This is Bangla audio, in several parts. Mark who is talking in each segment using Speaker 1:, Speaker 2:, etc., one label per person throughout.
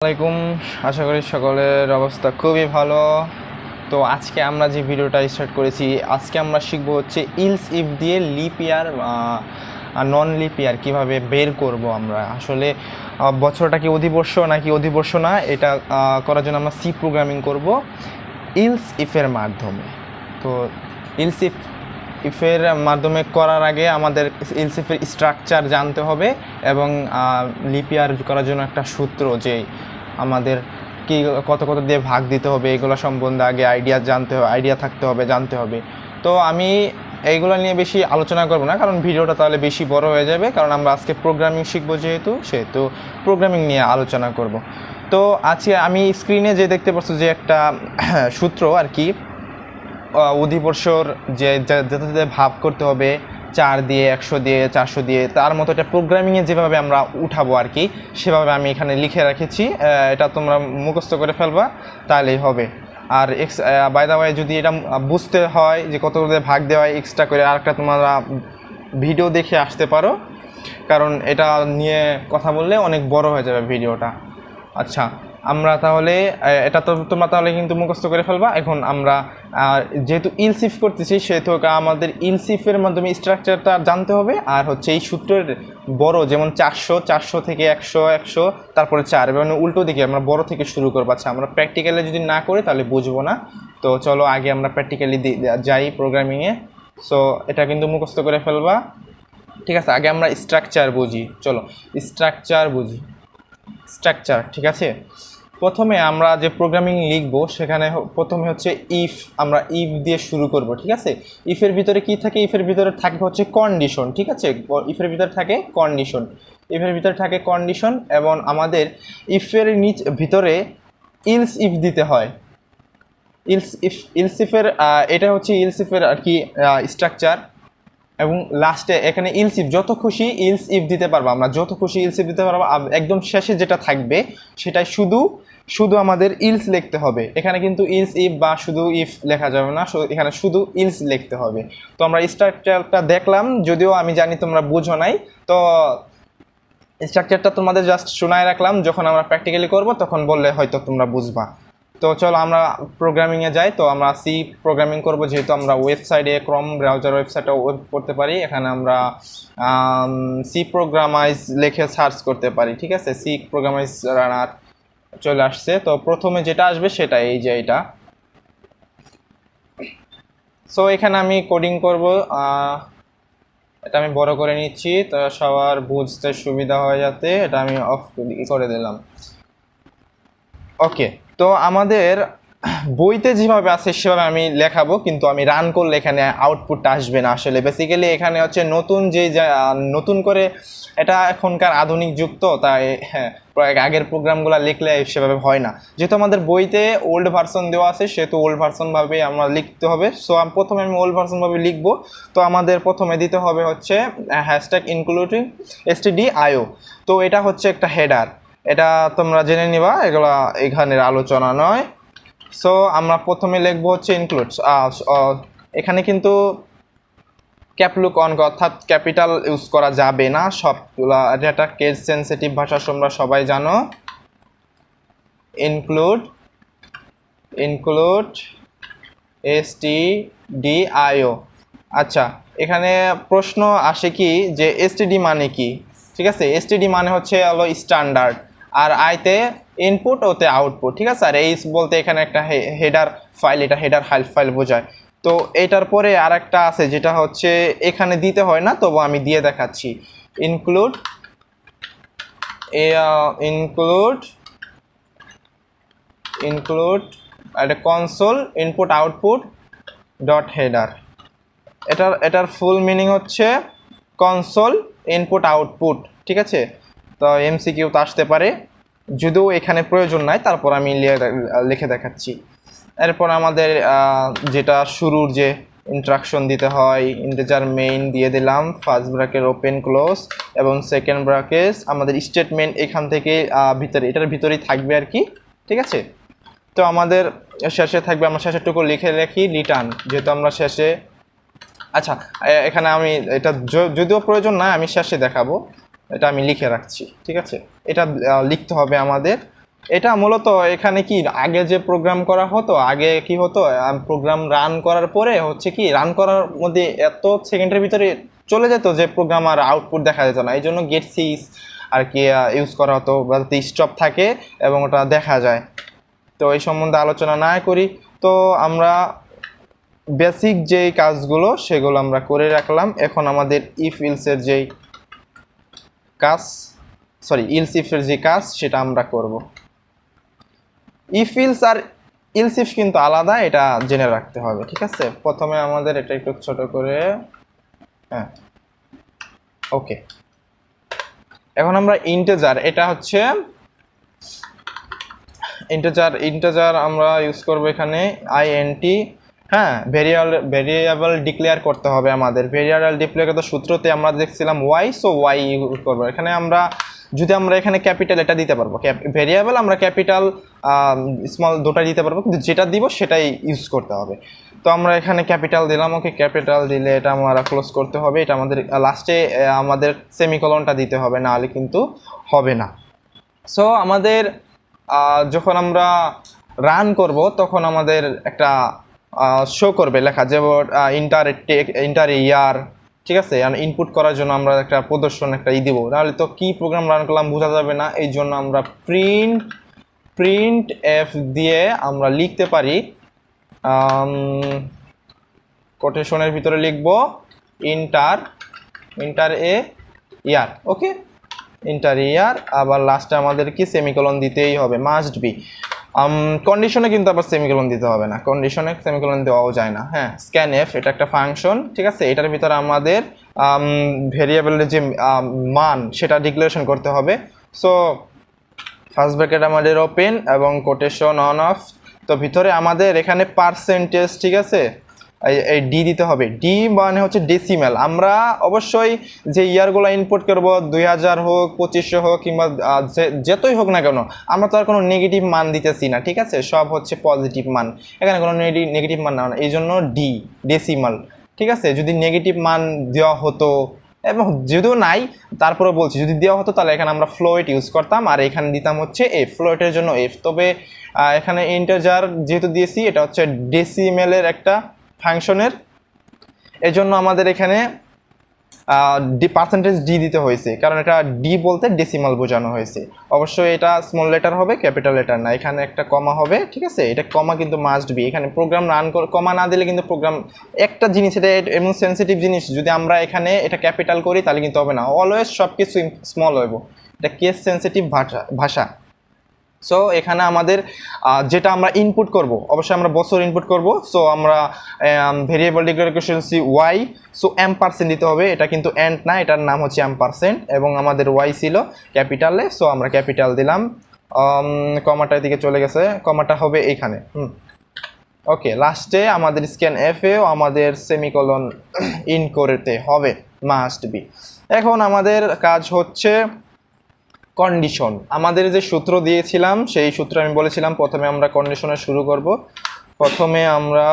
Speaker 1: আসসালামাইকুম আশা করি সকলের অবস্থা খুবই ভালো। তো আজকে আমরা যে ভিডিওটা স্টার্ট করেছি, আজকে আমরা শিখব হচ্ছে ইলস ইফ দিয়ে leap year non leap year কীভাবে বের করব আমরা। আসলে বছরটা কি অধিবর্ষ নাকি অধিবর্ষ না, এটা করার জন্য আমরা সি প্রোগ্রামিং করব ইলস ইফের মাধ্যমে। তো ইলস ইফ ইফের মাধ্যমে করার আগে আমাদের ইলস ইফের স্ট্রাকচার জানতে হবে এবং লিপিয়ার করার জন্য একটা সূত্র যে আমাদের কি কত কত দিয়ে ভাগ দিতে হবে, এগুলো সম্বন্ধে আগে আইডিয়া জানতে হবে আইডিয়া থাকতে হবে, জানতে হবে। তো আমি এইগুলো নিয়ে বেশি আলোচনা করব না, কারণ ভিডিওটা তাহলে বেশি বড় হয়ে যাবে, কারণ আমরা আজকে প্রোগ্রামিং শিখব যেহেতু, সেহেতু প্রোগ্রামিং নিয়ে আলোচনা করব। তো আজকে আমি স্ক্রিনে যে দেখতে পাচ্ছ যে একটা সূত্র আর কি অধিবর্ষর যে যাতে ভাব করতে হবে, চার দিয়ে, একশো দিয়ে, চারশো দিয়ে, তার মতো এটা প্রোগ্রামিংয়ে যেভাবে আমরা উঠাবো আর কি, সেভাবে আমি এখানে লিখে রেখেছি। এটা তোমরা মুখস্থ করে ফেলবা তাহলেই হবে। আর এক্স বাই দা যদি এটা বুঝতে হয় যে কত করে ভাগ দেওয়া হয় এক্সট্রা করে আরেকটা তোমরা ভিডিও দেখে আসতে পারো। কারণ এটা নিয়ে কথা বললে অনেক বড় হয়ে যাবে ভিডিওটা আচ্ছা। আমরা তাহলে এটা তো তোমরা তাহলে কিন্তু মুখস্থ করে ফেলবা। এখন আমরা যেহেতু ইলসিফ করতেছি, সেহেতু আমাদের ইলসিফের মাধ্যমে স্ট্রাকচারটা জানতে হবে। আর হচ্ছে এই সূত্রের বড়, যেমন চারশো চারশো থেকে একশো একশো, তারপরে চার মানে উল্টো দিকে আমরা বড় থেকে শুরু করব। আচ্ছা আমরা প্র্যাকটিক্যালি যদি না করি তাহলে বুঝব না। তো চলো আগে আমরা প্র্যাকটিক্যালি যাই প্রোগ্রামিংয়ে সো এটা কিন্তু মুখস্থ করে ফেলবা। ঠিক আছে, আগে আমরা স্ট্রাকচার বুঝি। চলো স্ট্রাকচার বুঝি। স্ট্রাকচার ঠিক আছে? প্রথমে আমরা যে প্রোগ্রামিং লিখব, সেখানে প্রথমে হচ্ছে ইফ আমরা ইফ দিয়ে শুরু করব, ঠিক আছে? ইফের ভিতরে কি থাকে? ইফের ভিতরে থাকে হচ্ছে কন্ডিশন ঠিক আছে? ইফের ভিতরে থাকে কন্ডিশন ইফের ভিতরে থাকে কন্ডিশন এবং আমাদের ইফের নিচ ভিতরে ইলস ইফ দিতে হয়। ইলস ইফ ইলসিফের এটা হচ্ছে ইলসিফের আর কি স্ট্রাকচার এবং লাস্টে এখানে ইলস ইফ যত খুশি ইলস ইফ দিতে পারব আমরা, যত খুশি ইলস ইফ দিতে পারব একদম শেষে যেটা থাকবে, সেটাই শুধু শুধু আমাদের ইলস লিখতে হবে। এখানে কিন্তু ইলস ইফ বা শুধু ইফ লেখা যাবে না এখানে শুধু ইলস লিখতে হবে। তো আমরা স্ট্রাকচারটা দেখলাম, যদিও আমি জানি তোমরা বুঝো নাই, তো স্ট্রাকচারটা তোমাদের জাস্ট শোনায় রাখলাম, যখন আমরা প্র্যাকটিক্যালি করব, তখন বললে হয়তো তোমরা বুঝবা। তো চলো আমরা প্রোগ্রামিংয়ে যাই। তো আমরা সি প্রোগ্রামিং করব, যেহেতু আমরা ওয়েবসাইটে ক্রম ব্রাউজার ওয়েবসাইটে ওয়েব করতে পারি। এখানে আমরা সি প্রোগ্রামাইজ লিখে সার্চ করতে পারি, ঠিক আছে? সি প্রোগ্রামাইজ রানার চলে আসছে। তো প্রথমে যেটা আসবে সেটা এই যে এটা। সো এখানে আমি কোডিং করব এটা আমি বড় করে নিচ্ছি। তো সবার বুঝতে সুবিধা হয় যাতে। এটা আমি অফ করে দিলাম। ওকে তো আমাদের বইতে যেভাবে আছে সেভাবে আমি লেখাবো, কিন্তু আমি রান করলে এখানে আউটপুটটা আসবে না আসলে। বেসিক্যালি এখানে হচ্ছে নতুন যে নতুন করে এটা এখনকার আধুনিক যুগ তো, তাই হ্যাঁ আগের প্রোগ্রামগুলো লিখলে সেভাবে হয় না। যেহেতু আমাদের বইতে ওল্ড ভার্সন দেওয়া আছে, সেহেতু ওল্ড ভার্সনভাবে আমরা লিখতে হবে। সো প্রথমে আমি ওল্ড ভার্সনভাবে লিখব। তো আমাদের প্রথমে দিতে হবে হচ্ছে, হ্যাশট্যাগ ইনক্লুডিং এসটিডি আইও তো এটা হচ্ছে একটা হেডার এটা তোমরা জেনে নিবা, এগুলা এখানের আলোচনা নয়। সো আমরা প্রথমে লিখব হচ্ছে ইনক্লুডস এখানে কিন্তু ক্যাপলুক অন অর্থাৎ ক্যাপিটাল ইউজ করা যাবে না, সবগুলা এটা একটা কেস সেন্সিটিভ ভাষা তোমরা সবাই জানো। Include include S T D IO আচ্ছা এখানে প্রশ্ন আসে কি যে এসটিডি মানে কি? ঠিক আছে এসটিডি মানে হচ্ছে হলো স্ট্যান্ডার্ড আর আইতে ইনপুট ওতে আউটপুট ঠিক আছে? আর এইস বলতে এখানে একটা হেডার ফাইল এটা হেডার ফাইল ফাইল বোঝায়। তো এটার পরে আর একটা আছে, যেটা হচ্ছে এখানে দিতে হয় না, তবু আমি দিয়ে দেখাচ্ছি। ইনক্লুড এ ইনক্লুড ইনক্লুড একটা console input output dot header এটার এটার ফুল মিনিং হচ্ছে কনসোল ইনপুট আউটপুট ঠিক আছে? তো এমসিকিউ তো আসতে পারে। যদিও এখানে প্রয়োজন নাই, তারপর আমি লিখে দেখাচ্ছি। এরপর আমাদের যেটা শুরুর যে ইন্ট্রাকশন দিতে হয় ইন্টেজার মেইন দিয়ে দিলাম ফার্স্ট ব্রাকের ওপেন ক্লোজ এবং সেকেন্ড ব্র্যাকেট আমাদের স্টেটমেন্ট এখান থেকে ভিতরে, এটার ভিতরেই থাকবে আর কি, ঠিক আছে? তো আমাদের শেষে থাকবে, আমরা শেষেরটুকু লিখে রাখি রিটার্ন যেহেতু আমরা শেষে আচ্ছা এখানে আমি, এটা যদিও প্রয়োজন না আমি শেষে দেখাবো। এটা আমি লিখে রাখছি, ঠিক আছে? এটা লিখতে হবে আমাদের। এটা মূলত এখানে কি, আগে যে প্রোগ্রাম করা হতো, আগে কি হতো প্রোগ্রাম রান করার পরে হচ্ছে কি রান করার মধ্যে এত সেকেন্ডের ভিতরে চলে যেত যে প্রোগ্রাম আর আউটপুট দেখা যেত না। এই জন্য গেট সিস আর কি ইউজ করা হতো যাতে স্টপ থাকে এবং ওটা দেখা যায়। তো এই সম্বন্ধে আলোচনা না করি। তো আমরা বেসিক যেই কাজগুলো, সেগুলো আমরা করে রাখলাম। এখন আমাদের ইফ ইলসের যেই কাজ সরি ইলস ইফের যে কাজ, সেটা আমরা করব। ইফ ইলস আর ইলস ইফ কিন্তু আলাদা, এটা জেনে রাখতে হবে, ঠিক আছে? প্রথমে আমাদের এটা একটু ছোট করে হ্যাঁ ওকে। এখন আমরা ইন্টেজার এটা হচ্ছে ইন্টেজার ইন্টেজার আমরা ইউজ করব এখানে আইএনটি হ্যাঁ ভেরিয়েবল ভেরিয়েবল ডিক্লেয়ার করতে হবে আমাদের। ভেরিয়েবল ডিক্লেয়ার সূত্রতে আমরা দেখছিলাম ওয়াই সো ওয়াই ইউজ করব। এখানে আমরা, যদি আমরা এখানে ক্যাপিটাল এটা দিতে পারব। ভেরিয়েবল আমরা ক্যাপিটাল স্মল দুটাই দিতে পারব, কিন্তু যেটা দিব সেটাই ইউজ করতে হবে। তো আমরা এখানে ক্যাপিটাল দিলাম ওকে ক্যাপিটাল দিলে এটা আমরা ক্লোজ করতে হবে। এটা আমাদের লাস্টে আমাদের সেমিকলনটা দিতে হবে না হলে কিন্তু হবে না। সো আমাদের যখন আমরা রান করব, তখন আমাদের একটা শো করবে, লেখা যেমন ইন্টার ইন্টার ইয়ার ঠিক আছে? ইনপুট করার জন্য আমরা একটা প্রদর্শন, একটা ই দিব। নাহলে তো কি প্রোগ্রাম রান করলাম বোঝা যাবে না, এই জন্য আমরা প্রিন্ট প্রিন্ট এফ দিয়ে আমরা লিখতে পারি কোটেশনের ভিতরে লিখব enter enter a year okay enter year আবার লাস্টে আমাদের কি সেমিকলন দিতেই হবে মাস্ট বি কন্ডিশনে কিন্তু আবার সেমিকলন দিতে হবে না। কন্ডিশনে সেমিকলন দেওয়াও যায় না। হ্যাঁ স্ক্যান এফ এটা একটা ফাংশন ঠিক আছে? এটার ভিতরে আমাদের ভেরিয়েবলের যে মান, সেটা ডিক্লারেশন করতে হবে। সো ফার্স্ট ব্র্যাকেট আমাদের ওপেন এবং কোটেশন অন অফ তো ভিতরে আমাদের এখানে পার্সেন্টেজ ঠিক আছে? এই- ডি দিতে হবে। ডি মানে হচ্ছে ডেসিমেল আমরা অবশ্যই যে ইয়ারগুলো ইনপুট করব, দুই হাজার হোক, পঁচিশশো হোক, কিংবা যতই হোক না কেন, আমরা তো আর কোনো নেগেটিভ মান দিতেছি না, ঠিক আছে? সব হচ্ছে পজিটিভ মান। এখানে কোনো নেগেটিভ মান না। এই জন্য ডি ডেসিমাল ঠিক আছে? যদি নেগেটিভ মান দেওয়া হতো, এবং যদিও নাই তারপরে বলছি, যদি দেওয়া হতো, তাহলে এখানে আমরা ফ্লোয়েট ইউজ করতাম, আর এখানে দিতাম হচ্ছে এফ ফ্লোয়েটের জন্য এফ তবে এখানে ইন্টারজার যেহেতু দিয়েছি, এটা হচ্ছে ডেসিমেলের একটা ফাংশনের। এজন্য আমাদের এখানে ডি পার্সেন্টেজ ডি দিতে হয়েছে। কারণ এটা ডি বলতে ডেসিমাল বোঝানো হয়েছে। অবশ্যই এটা স্মল লেটার হবে ক্যাপিটাল লেটার না। এখানে একটা কমা হবে, ঠিক আছে? এটা কমা কিন্তু মাস্ট বি এখানে প্রোগ্রাম রান কমা না দিলে কিন্তু প্রোগ্রাম একটা জিনিস, এটা এমন সেন্সিটিভ জিনিস, যদি আমরা এখানে এটা ক্যাপিটাল করি, তাহলে কিন্তু হবে না। অলওয়েজ সব কিছু স্মল হইব। এটা কেস সেন্সিটিভ ভাষা ভাষা। সো এখানে আমাদের যেটা আমরা ইনপুট করব, অবশ্যই আমরা বছর ইনপুট করব। সো আমরা variable declarations Y so ampersand দিতে হবে। এটা কিন্তু এন্ড না, এটার নাম হচ্ছে এম পার্সেন্ট এবং আমাদের ওয়াই ছিল ক্যাপিটালে সো আমরা ক্যাপিটাল দিলাম। কমাটার দিকে চলে গেছে। কমাটা হবে এইখানে হুম। ওকে লাস্টে আমাদের স্ক্যান এফেও আমাদের সেমিকলন ইন করতে হবে। মাস্ট বি এখন আমাদের কাজ হচ্ছে কন্ডিশন আমাদের যে সূত্র দিয়েছিলাম, সেই সূত্র আমি বলেছিলাম, প্রথমে আমরা কন্ডিশনে শুরু করব। প্রথমে আমরা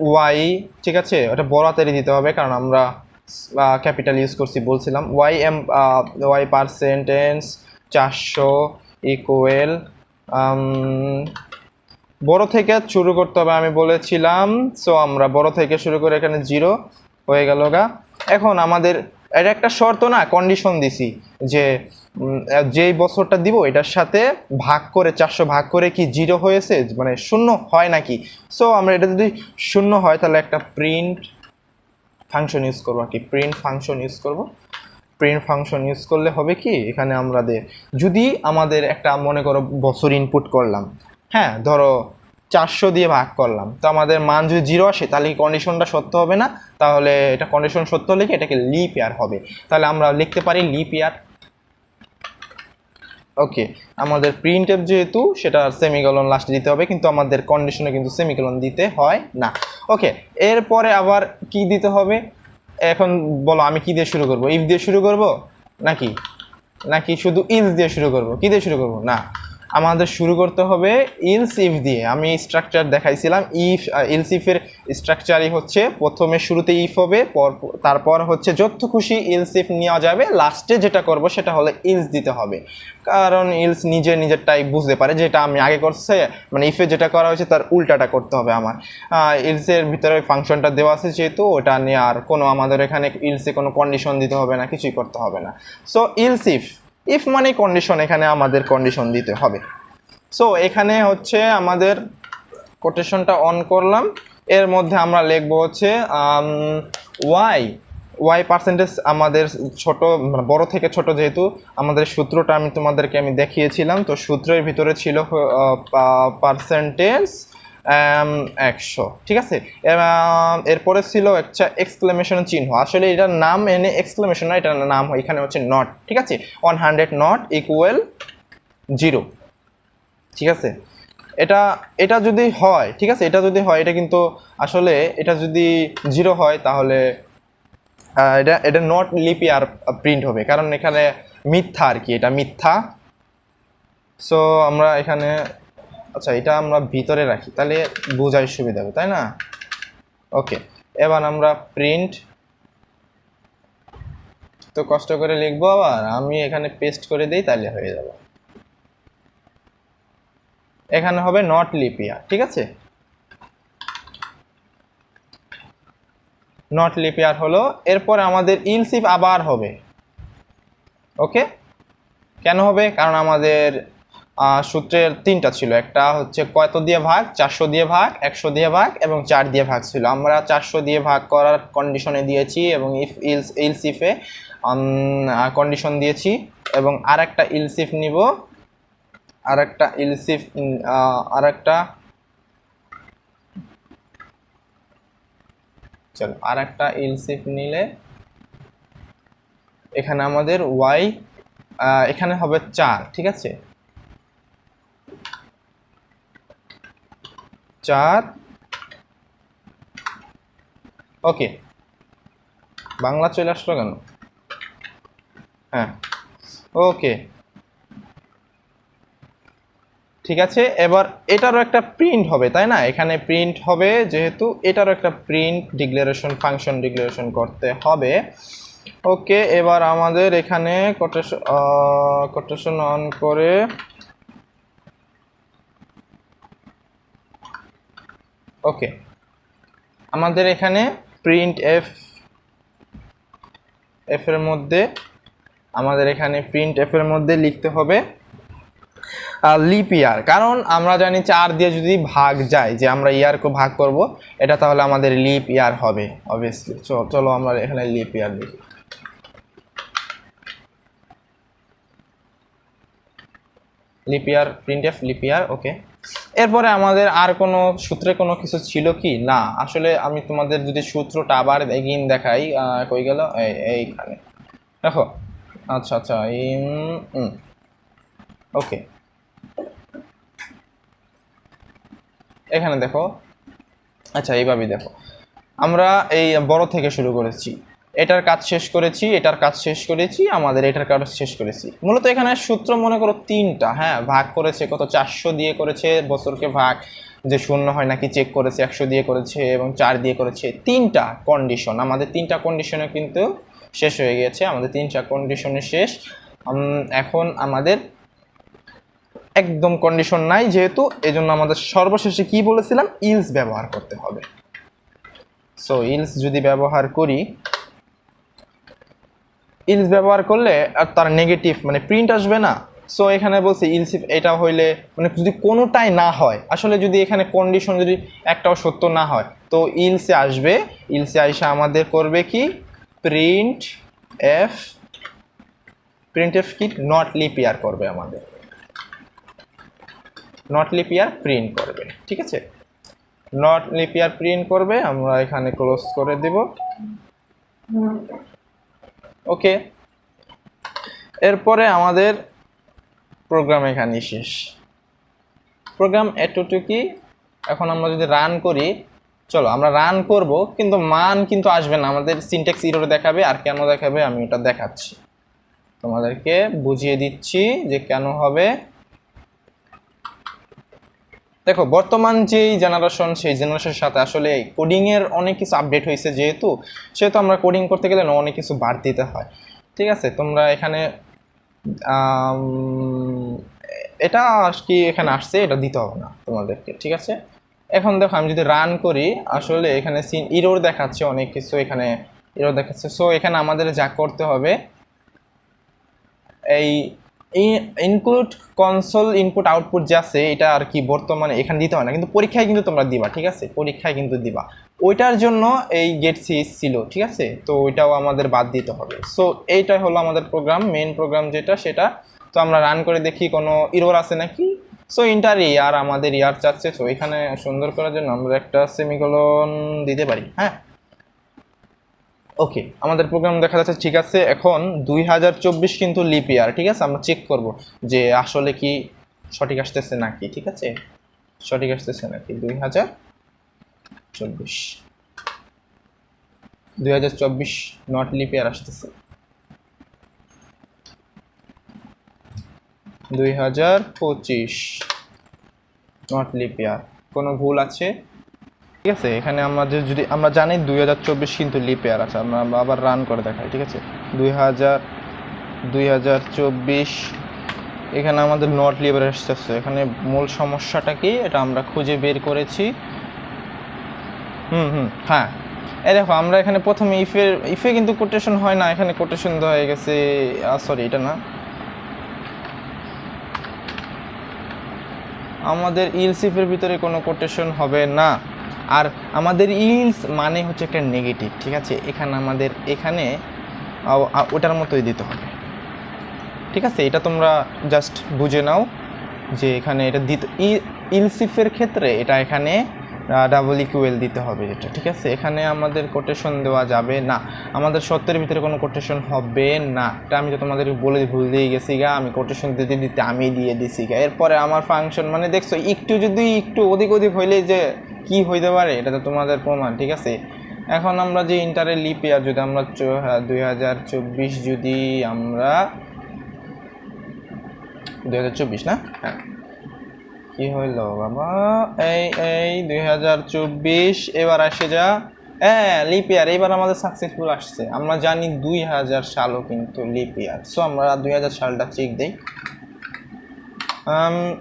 Speaker 1: ওয়াই ঠিক আছে? ওটা বড় হাতেরই দিতে হবে, কারণ আমরা ক্যাপিটাল ইউজ করছি, বলছিলাম। ওয়াই এম ওয়াই পার্সেন্টেন্স চারশো ইকুয়েল বড় থেকে শুরু করতে হবে, আমি বলেছিলাম। সো আমরা বড় থেকে শুরু করে এখানে জিরো হয়ে গেল গা। এখন আমাদের এটা একটা শর্ত না কন্ডিশন দিছি যে যেই বছরটা দিব এটার সাথে ভাগ করে, চারশো ভাগ করে কি জিরো হয়েছে? মানে শূন্য হয় নাকি? সো আমরা এটা যদি শূন্য হয়, তাহলে একটা প্রিন্ট ফাংশন ইউজ করব। আর কি? প্রিন্ট ফাংশন ইউজ করব। প্রিন্ট ফাংশন ইউজ করলে হবে কি? এখানে আমরা দে যদি আমাদের একটা, মনে করো, বছর ইনপুট করলাম হ্যাঁ ধরো চারশো দিয়ে ভাগ করলাম। তো আমাদের মান যদি জিরো আসে, তাহলে কি কন্ডিশনটা সত্য হবে না? তাহলে এটা কন্ডিশন সত্য হলে কি এটাকে লিপ ইয়ার হবে। তাহলে আমরা লিখতে পারি লিপ ইয়ার ওকে আমাদের প্রিন্ট যেহেতু, সেটা সেমিকলন লাস্টে দিতে হবে, কিন্তু আমাদের কন্ডিশনে কিন্তু সেমিকলন দিতে হয় না। ওকে এরপরে আবার কি দিতে হবে? এখন বলো, আমি কি দিয়ে শুরু করব? ইফ দিয়ে শুরু করব? নাকি? নাকি শুধু ইলস দিয়ে শুরু করব? কি দিয়ে শুরু করব? না। আমাদের শুরু করতে হবে ইলস ইফ দিয়ে। আমি স্ট্রাকচার দেখাইছিলাম ইফ ইলস ইফের স্ট্রাকচারই হচ্ছে প্রথমে শুরুতে ইফ হবে, পর তারপর হচ্ছে যত খুশি ইলস ইফ নেওয়া যাবে লাস্টে যেটা করব সেটা হলো ইলস দিতে হবে। কারণ ইলস নিজে নিজেরটাই বুঝতে পারে যেটা আমি আগে করছে মানে ইফে যেটা করা হয়েছে তার উল্টাটা করতে হবে আমার। ইলসের ভিতরে ফাংশনটা দেওয়া আছে যেহেতু, ওটা নিয়ে আর কোনো আমাদের এখানে ইলসে কোনো কন্ডিশন দিতে হবে না, কিছুই করতে হবে না। সো ইলস ইফ ইফ মানে কন্ডিশন এখানে আমাদের কন্ডিশন দিতে হবে। সো এখানে হচ্ছে আমাদের কোটেশনটা অন করলাম। এর মধ্যে আমরা লিখব হচ্ছে ওয়াই ওয়াই পার্সেন্টেজ আমাদের ছোট মানে বড় থেকে ছোট যেহেতু, আমাদের সূত্রটা আমি তোমাদেরকে আমি দেখিয়েছিলাম। তো সূত্রের ভিতরে ছিল পার্সেন্টেজ একশো। ঠিক আছে? এরপরে ছিল একটা এক্সক্লেমেশন চিহ্ন। আসলে এটার নাম এনে এক্সক্লেমেশন না, এটার নাম এখানে হচ্ছে নট ঠিক আছে? One hundred not equal zero ঠিক আছে? এটা এটা যদি হয়, ঠিক আছে? এটা যদি হয়, এটা কিন্তু আসলে এটা যদি জিরো হয়, তাহলে এটা এটা নট লিপি আর প্রিন্ট হবে। কারণ এখানে মিথ্যা আর কি, এটা মিথ্যা। সো আমরা এখানে আচ্ছা এটা আমরা ভিতরে রাখি, তাহলে বোঝার সুবিধা হবে, তাই না? ওকে, এবার আমরা প্রিন্ট তো কষ্ট করে লিখব আবার, আমি এখানে পেস্ট করে দিই, তাহলে হয়ে যাবে। এখানে হবে নট লিপিয়া ঠিক আছে? নট লিপিয়ার হলো, এরপর আমাদের ইলসিপ আবার হবে। ওকে? কেন হবে? কারণ আমাদের সূত্রের তিনটা ছিল। একটা হচ্ছে কত দিয়ে ভাগ? চারশো দিয়ে ভাগ, একশো দিয়ে ভাগ এবং চার দিয়ে ভাগ ছিল। আমরা চারশো দিয়ে ভাগ করার কন্ডিশনে দিয়েছি এবং ইফ ইলস ইলসিফে কন্ডিশন দিয়েছি এবং আর একটা ইলসিফ নিব। আর একটা ইলসিফ আর একটা চলো আর একটা ইলসিফ নিলে এখানে আমাদের ওয়াই এখানে হবে চার, ঠিক আছে? চার। ওকে বাংলা চলে আসলো কেন? হ্যাঁ। ওকে ঠিক আছে, এবার এটারও একটা প্রিন্ট হবে, তাই না? এখানে প্রিন্ট হবে, যেহেতু এটারও একটা প্রিন্ট ডিক্লারেশন ফাংশন ডিক্লারেশন করতে হবে। ওকে এবার আমাদের এখানে কোটেশন কোটেশন অন করে ওকে। আমাদের এখানে প্রিন্ট এফ এফ এর মধ্যে, আমাদের এখানে প্রিন্ট এফ এর মধ্যে লিখতে হবে লিপ ইয়ার কারণ আমরা জানি চার দিয়ে যদি ভাগ যায়, যে আমরা ইয়ারকে ভাগ করব, এটা তাহলে আমাদের লিপ ইয়ার হবে অবভিয়াসলি চলো আমরা এখানে লিপ ইয়ার দেখি leap year printf leap year okay. এরপরে আমাদের আর কোনো সূত্রে কোনো কিছু ছিল কি? না, আসলে আমি তোমাদের যদি সূত্রটা আবার এগিন দেখাই কই গেল? এই, এইখানে। দেখো। আচ্ছা আচ্ছা ওকে এখানে দেখো। আচ্ছা এইভাবেই দেখো। আমরা এই বড় থেকে শুরু করেছি। এটার কাজ শেষ করেছি, এটার কাজ শেষ করেছি, আমাদের এটার কাজ শেষ করেছি। মূলত এখানে সূত্র মনে করো তিনটা হ্যাঁ ভাগ করেছে কত? চারশো দিয়ে করেছে বছরকে ভাগ, যে শূন্য হয় নাকি চেক করেছে, একশো দিয়ে করেছে এবং চার দিয়ে করেছে। তিনটা কন্ডিশন আমাদের তিনটা কন্ডিশনে কিন্তু শেষ হয়ে গেছে আমাদের তিনটা কন্ডিশনে শেষ। এখন আমাদের একদম কন্ডিশন নাই যেহেতু এই জন্য আমাদের সর্বশেষে কি বলেছিলাম? ইলস ব্যবহার করতে হবে। সো ইলস যদি ব্যবহার করি ইলস ব্যবহার করলে আর তার নেগেটিভ মানে প্রিন্ট আসবে না। সো এখানে বলছে ইলস, এটা হইলে মানে যদি কোনোটাই না হয়, আসলে যদি এখানে কন্ডিশন যদি একটাও সত্য না হয়, তো ইলসে আসবে। ইলসে আইসা আমাদের করবে কি? প্রিন্ট এফ প্রিন্ট এফ কি? নট লিপিয়ার করবে আমাদের। নট লিপিয়ার প্রিন্ট করবে, ঠিক আছে? নট লিপিয়ার প্রিন্ট করবে, আমরা এখানে ক্লোজ করে দেব। ওকে। এরপরে আমাদের প্রোগ্রাম এখানে শেষ। প্রোগ্রাম এতটুকুই। এখন আমরা যদি রান করি, চলো আমরা রান করব, কিন্তু মান কিন্তু আসবে না। আমাদের সিনটেক্স ইরোর দেখাবে আর কেন দেখাবে আমি ওটা দেখাচ্ছি। তোমাদেরকে বুঝিয়ে দিচ্ছি যে কেন হবে দেখো, বর্তমান যেই জেনারেশন সেই জেনারেশনের সাথে আসলে কোডিং এর অনেক কিছু আপডেট হয়েছে যেহেতু, সেহেতু আমরা কোডিং করতে গেলে অনেক কিছু বাদ দিতে হয়। ঠিক আছে? তোমরা এখানে এটা আর কি এখানে আসছে, এটা দিতে হবে না তোমাদেরকে, ঠিক আছে? এখন দেখো, আমি যদি রান করি, আসলে এখানে সিন ইরোর দেখাচ্ছে অনেক কিছু এখানে ইরোর দেখাচ্ছে। সো এখানে আমাদের যা করতে হবে, এই ইনপুট কনসোল ইনপুট আউটপুট যে আছে, এটা আর কি বর্তমানে এখানে দিতে হয় না। কিন্তু পরীক্ষায় কিন্তু তোমরা দিবা, ঠিক আছে? পরীক্ষায় কিন্তু দিবা। ওইটার জন্য এই গেট সিরিজ ছিল, ঠিক আছে? তো ওইটাও আমাদের বাদ দিতে হবে। সো এইটাই হলো আমাদের প্রোগ্রাম মেন প্রোগ্রাম যেটা, সেটা তো আমরা রান করে দেখি, কোনো ইরোর আছে নাকি? সো ইন্টার ইয়ার আমাদের ইয়ার চাচ্ছে তো এখানে সুন্দর করার জন্য আমরা একটা সেমিকোলন দিতে পারি হ্যাঁ? ওকে আমাদের প্রোগ্রাম দেখা যাচ্ছে, ঠিক আছে, এখন দুই হাজার চব্বিশ কিন্তু লিপ ইয়ার ঠিক আছে, আমরা চেক করব যে আসলে কি সঠিক আসতেছে নাকি, ঠিক আছে? সঠিক আসতেছে নাকি? দুই হাজার চব্বিশ। দুই হাজার চব্বিশ নট লিপ ইয়ার আসতেছে। দুই হাজার পঁচিশ নট লিপ ইয়ার কোনো ভুল আছে? ঠিক আছে? এখানে আমাদের যদি আমরা জানি দুই হাজার চব্বিশ কিন্তু লিপ ইয়ার আছে, আমরা আবার রান করে দেখাই, ঠিক আছে? দুই হাজার দুই হাজার চব্বিশ, এখানে আমাদের নট লিভার এসেছে। এখানে মূল সমস্যাটা কি? এটা আমরা খুঁজে বের করেছি। হুম হুম হ্যাঁ। এই দেখো, আমরা এখানে প্রথমে ইফের ইফে কিন্তু কোটেশন হয় না, এখানে কোটেশন দেওয়া হয়ে গেছে সরি এটা না। আমাদের ইলসিফের ভিতরে কোনো কোটেশন হবে না। আর আমাদের ইলস মানে হচ্ছে একটা নেগেটিভ, ঠিক আছে? এখানে আমাদের এখানে ওটার মতোই দিতে হবে। ঠিক আছে? এটা তোমরা জাস্ট বুঝে নাও যে এখানে এটা দিতে ইলসিফের ক্ষেত্রে এটা এখানে ডাবল ইকুয়েল দিতে হবে এটা, ঠিক আছে? এখানে আমাদের কোটেশন দেওয়া যাবে না। আমাদের সত্যের ভিতরে কোনো কোটেশন হবে না। এটা আমি তো তোমাদের বলে ভুল দিয়ে গেছি গা। আমি কোটেশন দিতে দিতে আমি দিয়ে দিছি গা। এরপরে আমার ফাংশন মানে দেখছ, একটু যদি একটু অধিক অধিক হইলে যে কি হইতে পারে, এটা তো তোমাদের প্রমাণ, ঠিক আছে? এখন আমরা যে ইন্টারের লিপ ইয়ার যদি আমরা দুই হাজার চব্বিশ যদি আমরা, দুই হাজার চব্বিশ না? হ্যাঁ। কি হইল? বাবা, এই এই, দুই হাজার চব্বিশ, এবার আসে যা। হ্যাঁ লিপ ইয়ার এবার আমাদের সাকসেসফুল আসছে। আমরা জানি দুই হাজার সালও কিন্তু লিপ ইয়ার সো আমরা দুই হাজার সালটা চেক দিই।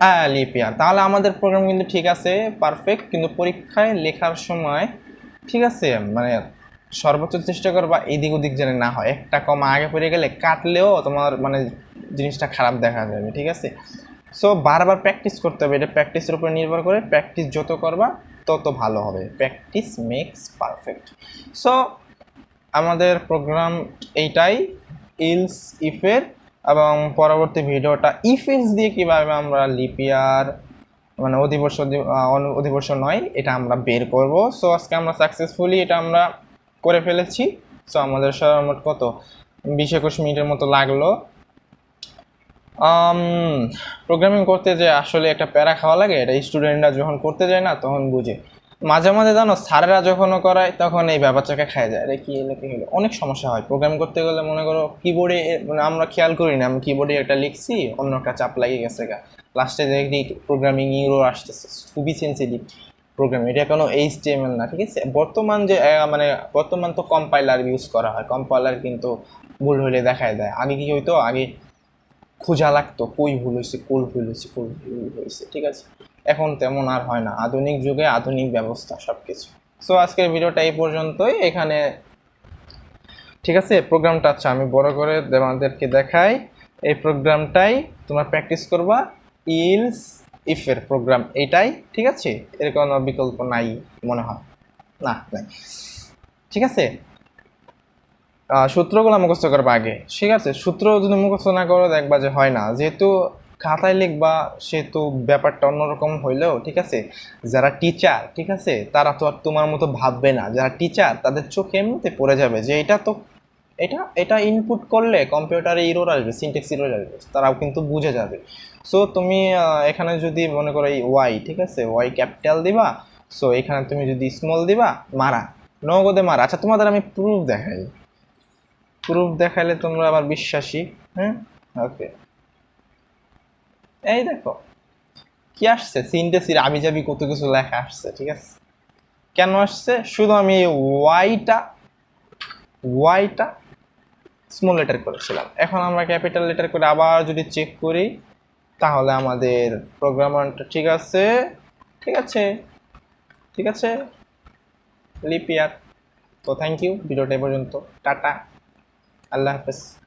Speaker 1: হ্যাঁ লিপ ইয়ার তাহলে আমাদের প্রোগ্রাম কিন্তু ঠিক আছে পারফেক্ট কিন্তু পরীক্ষায় লেখার সময় ঠিক আছে মানে সর্বোচ্চ চেষ্টা করবা এদিক ওদিক যেন না হয়। একটা কম আগে পড়ে গেলে কাটলেও তোমার মানে জিনিসটা খারাপ দেখা যাবে, ঠিক আছে? সো বারবার প্র্যাকটিস করতে হবে। এটা প্র্যাকটিসের উপর নির্ভর করে প্র্যাকটিস যত করবা, তত ভালো হবে। প্র্যাকটিস মেক্স পারফেক্ট সো আমাদের প্রোগ্রাম এইটাই। ইলস ইফের এবং পরবর্তী ভিডিওটা ইফেস দিয়ে কীভাবে আমরা লিপিয়ার মানে অধিবর্ষ অধিবর্ষ নয়, এটা আমরা বের করব। সো আজকে আমরা সাকসেসফুলি এটা আমরা করে ফেলেছি। সো আমাদের সর্বমোট কত? বিশ একুশ মিনিটের মতো লাগল। প্রোগ্রামিং করতে যে আসলে একটা প্যারা খাওয়া লাগে, এটা স্টুডেন্টরা যখন করতে যায় না, তখন বুঝে। মাঝে মাঝে জানো স্যারেরা যখনও করায়, তখন এই ব্যাপারটাকে খায় যায়। আরে কি এলে কি হলো? অনেক সমস্যা হয়। প্রোগ্রাম করতে গেলে মনে করো কিবোর্ডে মানে আমরা খেয়াল করি না, আমি কিবোর্ডে একটা লিখছি, অন্য একটা চাপ লাগিয়ে গেছে গা। লাস্টে দেখি প্রোগ্রামিং ইউরো আসতেছে। খুবই সেন্সিটিভ প্রোগ্রাম এটা কোনো এইচ না, ঠিক আছে? বর্তমান যে মানে বর্তমান তো কম্পাইলার ইউজ করা হয়। কম্পাইলার কিন্তু ভুল হলে দেখায় দেয়। আগে কি হইতো? আগে খোঁজা লাগতো, কই ভুল হয়েছে কোল ভুল হয়েছে কোল ভুল হয়েছে ঠিক আছে? এখন তেমন আর হয় না, আধুনিক যুগে আধুনিক ব্যবস্থা সব কিছু সো আজকের ভিডিওটা এই পর্যন্তই, এখানে, ঠিক আছে? প্রোগ্রামটা আচ্ছা আমি বড় করে তোমাদেরকে দেখাই। এই প্রোগ্রামটাই তোমরা প্র্যাকটিস করবা, ইলস ইফের প্রোগ্রাম এটাই, ঠিক আছে? এর কোনো বিকল্প নাই, মনে হয়। না, নাই। ঠিক আছে? সূত্রগুলো মুখস্থ করবা আগে। ঠিক আছে? সূত্র যদি মুখস্থ না করো, দেখবা যে হয় না। যেহেতু খাতায় লিখবা, সেহেতু ব্যাপারটা অন্যরকম হইলেও, ঠিক আছে? যারা টিচার ঠিক আছে? তারা তো আর তোমার মতো ভাববে না। যারা টিচার তাদের চোখে এমনিতে পড়ে যাবে যে, এটা তো, এটা এটা ইনপুট করলে কম্পিউটারে ইরোর আসবে সিনটেক্স ইরোর আসবে। তারাও কিন্তু বুঝে যাবে। সো তুমি এখানে যদি মনে করো এই ওয়াই ঠিক আছে? ওয়াই ক্যাপিটাল দিবা। সো এখানে তুমি যদি স্মল দিবা, মারা। নগদে মারা। আচ্ছা তোমাদের আমি প্রুফ দেখাই। প্রুফ দেখাইলে তোমরা আবার বিশ্বাসী হ্যাঁ? ওকে এই দেখো, কি আসছে? সিনটে সির আবি যাবি কত কিছু লেখা আসছে, ঠিক আছে? কেন আসছে? শুধু আমি এই ওয়াইটা ওয়াইটা স্মল লেটার করেছিলাম। এখন আমরা ক্যাপিটাল লেটার করে আবার যদি চেক করি, তাহলে আমাদের প্রোগ্রামারটা ঠিক আছে ঠিক আছে? ঠিক আছে? লিপিয়ার তো থ্যাংক ইউ ভিডিওটা পর্যন্ত। টাটা। আল্লাহ হাফেজ।